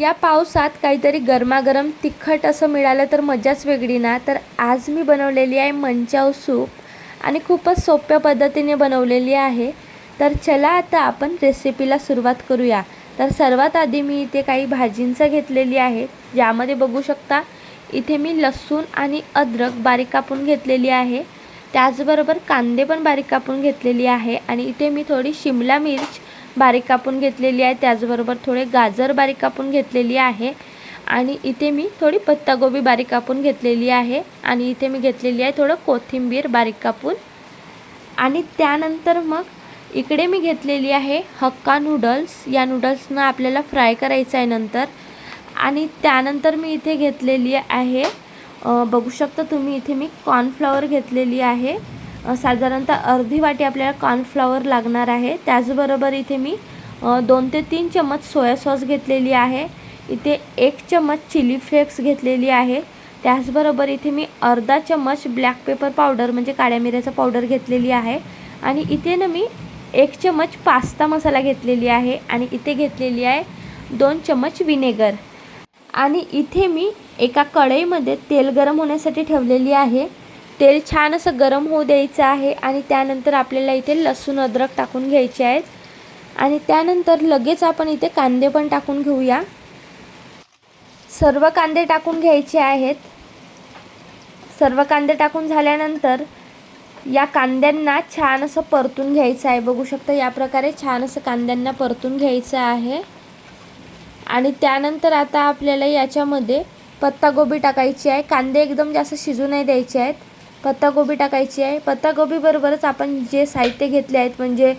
या पावसात काहीतरी गरमागरम तिखट असं मिळालं तर मजाच वेगळी ना? तर आज मी बनवलेली आहे मंचाव सूप आणि खूपच सोप्या पद्धतीने बनवलेली आहे. तर चला आता आपण रेसिपीला सुरुवात करूया. तर सर्वात आधी मी इथे काही भाजींचं घेतलेली आहे. ज्यामध्ये बघू शकता इथे मी लसूण आणि अद्रक बारीक कापून घेतलेली आहे. त्याचबरोबर कांदे पण बारीक कापून घेतलेली आहे आणि इथे मी थोडी शिमला मिर्च बारीक कापून घेतलेली आहे. त्याचबरोबर थोडे गाजर बारीक कापून घेतलेली आहे. आणि इथे मी थोडी पत्तागोबी बारीक कापून घेतलेली आहे. आणि इथे मी घेतलेली आहे थोडं कोथिंबीर बारीक कापून. आणि त्यानंतर मग इकडे मी घेतलेली आहे हक्का नूडल्स. या नूडल्सना आपल्याला फ्राय करायचं आहे नंतर. आणि त्यानंतर मी इथे घेतलेली आहे बघू शकता तुम्ही इथे मी कॉर्नफ्लॉवर घेतलेली आहे. साधारणतः अर्धी वाटी आपल्याला कॉर्नफ्लॉवर लागणार आहे. त्याचबरोबर इथे मी दोन ते तीन चम्मच सोया सॉस घेतलेली आहे. इथे एक चम्मच चिली फ्लेक्स घेतलेली आहे. त्याचबरोबर इथे मी अर्धा चम्मच ब्लॅक पेपर पावडर म्हणजे काळ्या मिऱ्याचा पावडर घेतलेली आहे. आणि इथे ना मी एक चम्मच पास्ता मसाला घेतलेली आहे आणि इथे घेतलेली आहे दोन चम्मच विनेगर आणि इथे मी एका कढईमध्ये तेल गरम होण्यासाठी ठेवलेली आहे. तेल छान असं गरम होऊ द्यायचं आहे आणि त्यानंतर आपल्याला इथे लसूण अद्रक टाकून घ्यायचे आहेत. आणि त्यानंतर लगेच आपण इथे कांदे पण टाकून घेऊया. सर्व कांदे टाकून घ्यायचे आहेत. सर्व कांदे टाकून झाल्यानंतर या कांद्यांना छान असं परतून घ्यायचं आहे. बघू शकता या प्रकारे छान असं कांद्यांना परतून घ्यायचं आहे. आणि त्यानंतर आता आपल्याला याच्यामध्ये पत्तागोबी टाकायची आहे. कांदे एकदम जास्त शिजू नाही द्यायचे आहेत. पत्तागोबी टाकायची आहे. पत्तागोबीबरोबरच आपण जे साहित्य घेतले आहेत म्हणजे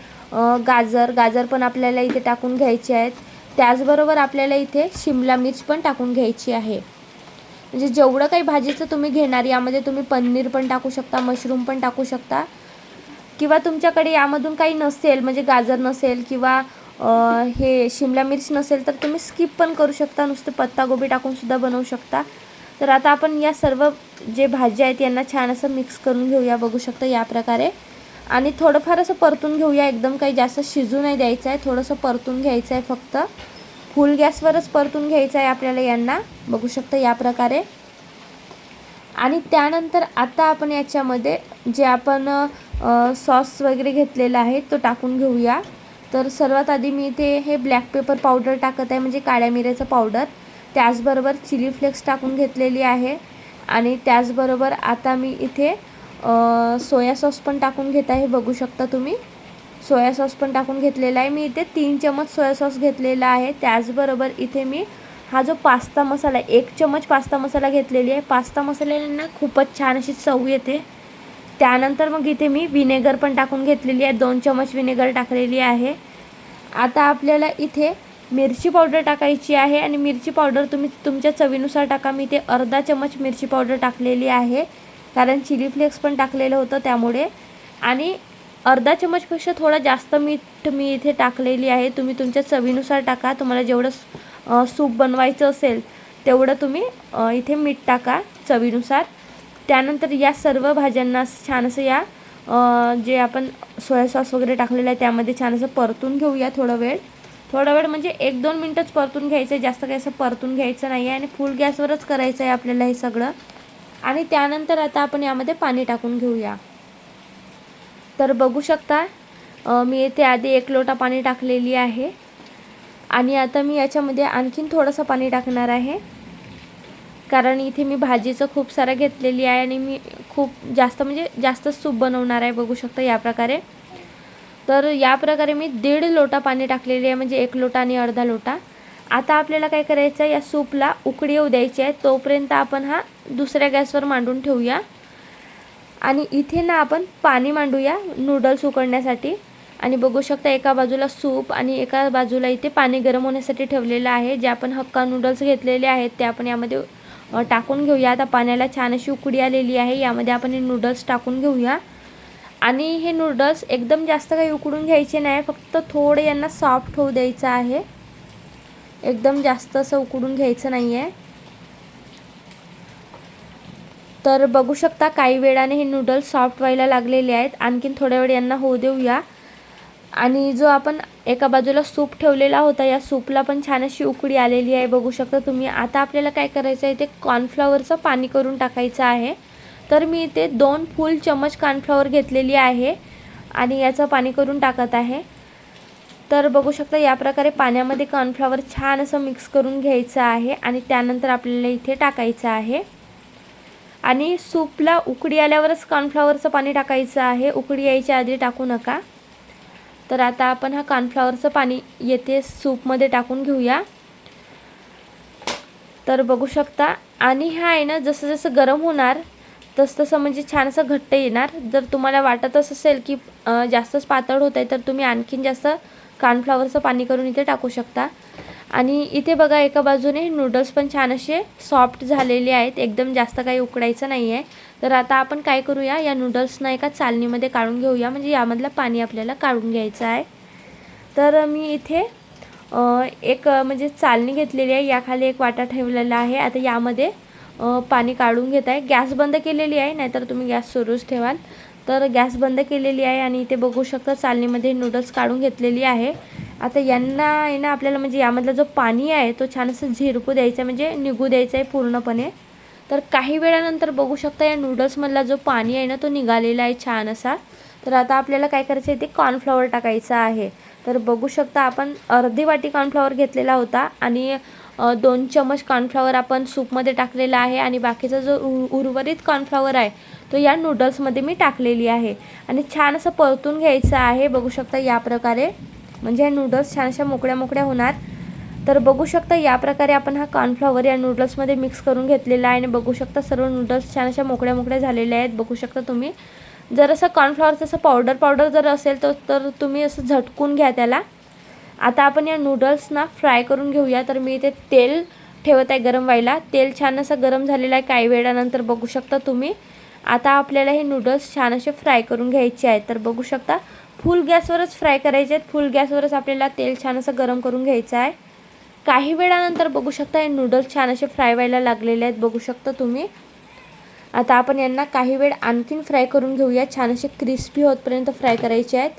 गाजर गाजर पण आपल्याला इथे टाकून घ्यायचे आहेत. त्याचबरोबर आपल्याला इथे शिमला मिर्च पण टाकून घ्यायची आहे. म्हणजे जेवढं काही भाजीचं तुम्ही घेणार यामध्ये तुम्ही पनीर पण टाकू शकता मशरूम पण टाकू शकता. किंवा तुमच्याकडे यामधून काही नसेल म्हणजे गाजर नसेल किंवा हे शिमला मिर्च नसेल तर तुम्ही स्किप पण करू शकता. नुसतं पत्तागोबी टाकूनसुद्धा बनवू शकता. तर आता आपण या सर्व जे भाज्या आहेत यांना छान असं मिक्स करून घेऊया बघू शकता या प्रकारे. आणि थोडंफार असं परतून घेऊया एकदम काही जास्त शिजू नाही द्यायचं आहे थोडंसं परतून घ्यायचं आहे फक्त. फुल गॅसवरच परतून घ्यायचं आहे आपल्याला यांना बघू शकता या प्रकारे. आणि त्यानंतर आता आपण याच्यामध्ये जे आपण सॉस वगैरे घेतलेला आहे तो टाकून घेऊया. तर सर्वात आधी मी इथे हे ब्लॅक पेपर पावडर टाकत आहे म्हणजे काळ्या मिऱ्याचं पावडर. त्याचबरोबर चिली फ्लेक्स टाकून घेतलेली आहे. आणि त्याचबरोबर आता मी इथे सोया सॉस पण टाकून घेत आहे. बघू शकता तुम्ही. सोया सॉस पण टाकून घेतलेला आहे. मी इथे तीन चमच सोया सॉस घेतलेला आहे. त्याचबरोबर इथे मी हा जो पास्ता मसाला एक चमच पास्ता मसाला घेतलेली आहे. पास्ता मसाल्यांना खूपच छान अशी चव येते. त्यानंतर मग इथे मी विनेगर पण टाकून घेतलेली आहे. दोन चमच विनेगर टाकलेली आहे. आता आपल्याला इथे मिरची पावडर टाकायची आहे आणि मिरची पावडर तुम्ही तुमच्या चवीनुसार टाका. मी इथे अर्धा चमच मिरची पावडर टाकलेली आहे. कारण चिली फ्लेक्स पण टाकलेलं होतं त्यामुळे. आणि अर्धा चमचपेक्षा थोडा जास्त मीठ मी इथे टाकलेली आहे. तुम्ही तुमच्या चवीनुसार टाका. तुम्हाला जेवढं सूप बनवायचं असेल तेवढं तुम्ही इथे मीठ टाका चवीनुसार. त्यानंतर या सर्व भाज्यांना छान असं या जे आपण सोया सॉस वगैरे टाकलेलं आहे त्यामध्ये छान असं परतून घेऊया थोडा वेळ. थोडा वेळ म्हणजे एक दोन मिनटंच परतून घ्यायचं आहे जास्त काही असं परतून घ्यायचं नाही आहे आणि फुल गॅसवरच करायचं आहे आपल्याला हे सगळं. आणि त्यानंतर आता आपण यामध्ये पाणी टाकून घेऊया. तर बघू शकता मी येथे आधी एक लोटा पाणी टाकलेली आहे. आणि आता मी याच्यामध्ये आणखीन थोडंसं पाणी टाकणार आहे. कारण इथे मी भाजीचं खूप सारं घेतलेली आहे आणि मी खूप जास्त म्हणजे जास्त सूप बनवणार आहे बघू शकता या प्रकारे. तर या प्रकारे मी दीड लोटा पाणी टाकलेली आहे म्हणजे एक लोटा आणि अर्धा लोटा. आता आपल्याला काय करायचं आहे या सूपला उकडी येऊ द्यायची आहे. तोपर्यंत आपण हा दुसऱ्या गॅसवर मांडून ठेवूया. आणि इथे ना आपण पाणी मांडूया नूडल्स उकडण्यासाठी. आणि बघू शकता एका बाजूला सूप आणि एका बाजूला इथे पाणी गरम होण्यासाठी ठेवलेलं आहे. जे आपण हक्का नूडल्स घेतलेले आहेत ते आपण यामध्ये टाकून घेऊया. आता पाण्याला छान अशी उकडी आलेली आहे. यामध्ये आपण हे नूडल्स टाकून घेऊया. आणि हे नूडल्स एकदम जास्त काही उकडून घ्यायचे नाही फक्त थोडे यांना सॉफ्ट होऊ द्यायचं आहे. एकदम जास्त असं उकडून घ्यायचं नाही आहे तर बघू शकता काही वेळाने हे नूडल्स सॉफ्ट व्हायला लागलेले आहेत. आणखीन थोड्या वेळ यांना होऊ देऊया. आणि जो आपण एका बाजूला सूप ठेवलेला होता या सूपला पण छान अशी उकडी आलेली आहे. बघू शकता तुम्ही आता आपल्याला काय करायचं आहे ते कॉर्नफ्लॉवरचं पाणी करून टाकायचं आहे. तर मी इथे दोन फुल चमच कॉर्नफ्लॉवर घेतलेली आहे आणि याचं पाणी करून टाकत आहे. तर बघू शकता या प्रकारे पाण्यामध्ये कॉर्नफ्लॉवर छान असं मिक्स करून घ्यायचं आहे आणि त्यानंतर आपल्याला इथे टाकायचं आहे. आणि सूपला उकडी आल्यावरच कॉर्नफ्लॉवरचं पाणी टाकायचं आहे. उकडी यायच्या आधी टाकू नका. तर आता आपण हा कॉर्नफ्लॉवरचं पाणी येथे सूपमध्ये टाकून घेऊया. तर बघू शकता आणि हा आहे ना जसं जसं गरम होणार तसं तसं म्हणजे छान असं घट्ट येणार. जर तुम्हाला वाटतच असेल की जास्तच पातळ होत आहे तर तुम्ही आणखीन जास्त कॉर्नफ्लॉवरचं पाणी करून इथे टाकू शकता. आणि इथे बघा एका बाजूने नूडल्स पण छान असे सॉफ्ट झालेले आहेत. एकदम जास्त काही उकडायचं नाही आहे तर आता आपण काय करूया? या नूडल्सना एका चालणीमध्ये काढून घेऊया. म्हणजे यामधलं पाणी आपल्याला काढून घ्यायचं आहे. तर मी इथे एक म्हणजे चालणी घेतलेली आहे. याखाली एक वाटा ठेवलेला आहे. आता यामध्ये पाणी काढून घेत आहे. गॅस बंद केलेली आहे नाहीतर तुम्ही गॅस सुरूच ठेवाल. तर गॅस बंद केलेली आहे आणि इथे बघू शकता चालणीमध्ये नूडल्स काढून घेतलेली आहे. आता यांना आहे ना आपल्याला म्हणजे यामधला जो पाणी आहे तो छान असं झिरकू द्यायचा आहे म्हणजे निघू द्यायचा आहे पूर्णपणे. तर काही वेळानंतर बघू शकता या नूडल्समधला जो पाणी आहे ना तो निघालेला आहे छान असा तर आता आपल्याला काय करायचं आहे ते कॉर्नफ्लॉवर टाकायचं आहे. तर बघू शकता आपण अर्धी वाटी कॉर्नफ्लॉवर घेतलेला होता आणि दोन चमच कॉर्नफ्लॉवर आपण सूपमध्ये टाकलेला आहे आणि बाकीचा जो उ उर्वरित कॉर्नफ्लॉवर आहे तो या नूडल्समध्ये मी टाकलेली आहे. आणि छान असं परतून घ्यायचं आहे. बघू शकता या प्रकारे. म्हणजे हे नूडल्स छान अशा मोकळ्या मोकळ्या होणार. तर बघू शकता या प्रकारे आपण हा कॉर्नफ्लॉवर या नूडल्समध्ये मिक्स करून घेतलेला आहे. आणि बघू शकता सर्व नूडल्स छान अशा मोकळ्या मोकळ्या झालेल्या आहेत. बघू शकता तुम्ही. जर असं कॉर्नफ्लॉवरचं असं पावडर पावडर जर असेल तर तर तुम्ही असं झटकून घ्या त्याला. आता आपण या नूडल्सना फ्राय करून घेऊया. तर मी इथे तेल ठेवत आहे गरम व्हायला. तेल छान असं गरम झालेलं आहे. काही वेळानंतर बघू शकता तुम्ही. आता आपल्याला हे नूडल्स छान असे फ्राय करून घ्यायचे आहेत. तर बघू शकता फुल गॅसवरच फ्राय करायचे आहेत. फुल गॅसवरच आपल्याला तेल छान असं गरम करून घ्यायचं आहे. काही वेळानंतर बघू शकता हे नूडल्स छान असे फ्राय व्हायला लागलेले आहेत. बघू शकता तुम्ही. आता आपण यांना काही वेळ आणखीन फ्राय करून घेऊया. छान असे क्रिस्पी होतपर्यंत फ्राय करायचे आहेत.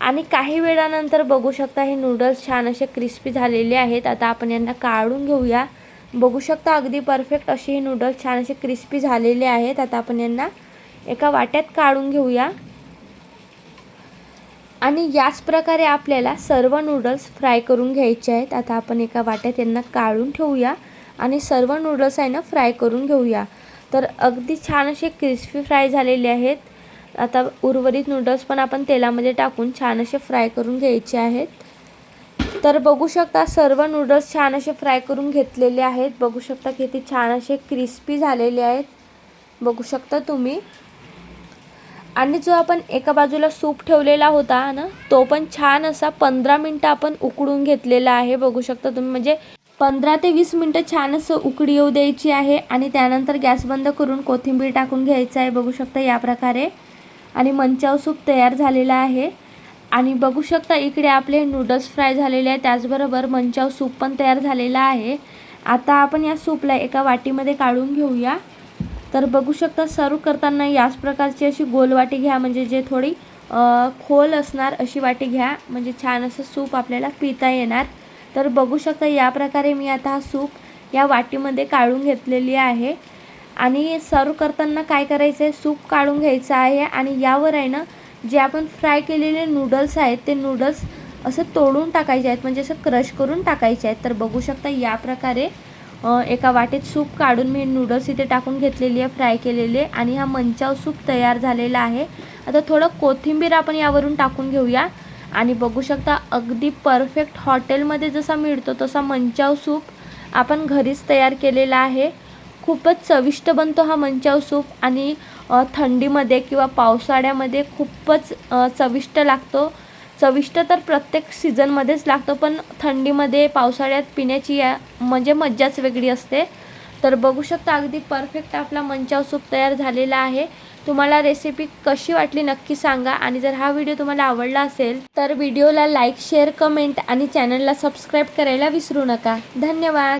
आणि काही वेळानंतर बघू शकता हे नूडल्स छान असे क्रिस्पी झालेले आहेत. आता आपण यांना काढून घेऊया. बघू शकता अगदी परफेक्ट असे हे नूडल्स छान असे क्रिस्पी झालेले आहेत. आता आपण यांना एका वाट्यात काढून घेऊया. आणि याच प्रकारे आपल्याला सर्व नूडल्स फ्राय करून घ्यायचे आहेत. आता आपण एका वाट्यात यांना काढून ठेवूया. आणि सर्व नूडल्स आहे ना फ्राय करून घेऊया. तर अगदी छान असे क्रिस्पी फ्राय झालेले आहेत. आता उर्वरित नूडल्स पण आपण तेलामध्ये टाकून छान असे फ्राय करून घ्यायचे आहेत. तर बघू शकता सर्व नूडल्स छान असे फ्राय करून घेतलेले आहेत. बघू शकता किती छान असे क्रिस्पी झालेले आहेत. बघू शकता तुम्ही. आणि जो आपण एका बाजूला सूप ठेवलेला होता ना तो पण छान असा पंधरा मिनटं आपण उकडून घेतलेला आहे. बघू शकता तुम्ही म्हणजे पंधरा ते वीस मिनटं छान असं उकडी येऊ द्यायची आहे. आणि त्यानंतर गॅस बंद करून कोथिंबीर टाकून घ्यायचं आहे. बघू शकता या प्रकारे. आणि मंचाव सूप तयार झालेला आहे. आणि बघू शकता इकडे आपले नूडल्स फ्राय झालेले आहे त्याचबरोबर मंचाव सूप पण तयार झालेला आहे. आता आपण या सूपला एका वाटीमध्ये काढून घेऊया. तर बघू शकता सर्व करताना याच प्रकारची अशी गोल वाटी घ्या. म्हणजे जे थोडी खोल असणार अशी वाटी घ्या. म्हणजे छान असं सूप आपल्याला पिता येणार. तर बघू शकता या प्रकारे मी आता हा सूप या वाटीमध्ये काढून घेतलेली आहे. आणि सर्व करताना काय करायचं आहे सूप काढून घ्यायचं आहे आणि यावर आहे ना जे आपण फ्राय केलेले नूडल्स आहेत ते नूडल्स असं तोडून टाकायचे आहेत. म्हणजे असं क्रश करून टाकायचे आहेत. तर बघू शकता या प्रकारे एका वाटेत सूप काढून मी नूडल्स इथे टाकून घेतलेली आहे फ्राय केलेले आणि हा मंचाव सूप तयार झालेला आहे. आता थोडं कोथिंबीर आपण यावरून टाकून घेऊया. आणि बघू शकता अगदी परफेक्ट हॉटेलमध्ये जसा मिळतो तसा मंचाव सूप आपण घरीच तयार केलेला आहे. खूपच चविष्ट बनतो हा मंचाव सूप आणि थंडीमध्ये किंवा पावसाळ्यामध्ये खूपच चविष्ट लागतो. चविष्ट तर प्रत्येक सीझनमध्येच लागतो पण थंडीमध्ये पावसाळ्यात पिण्याची या म्हणजे मज्जाच वेगळी असते. तर बघू शकता अगदी परफेक्ट आपला मंचाव सूप तयार झालेला आहे. तुम्हाला रेसिपी कशी वाटली नक्की सांगा आणि जर हा व्हिडिओ तुम्हाला आवडला असेल तर व्हिडिओला लाईक शेअर कमेंट आणि चॅनलला सबस्क्राईब करायला विसरू नका. धन्यवाद.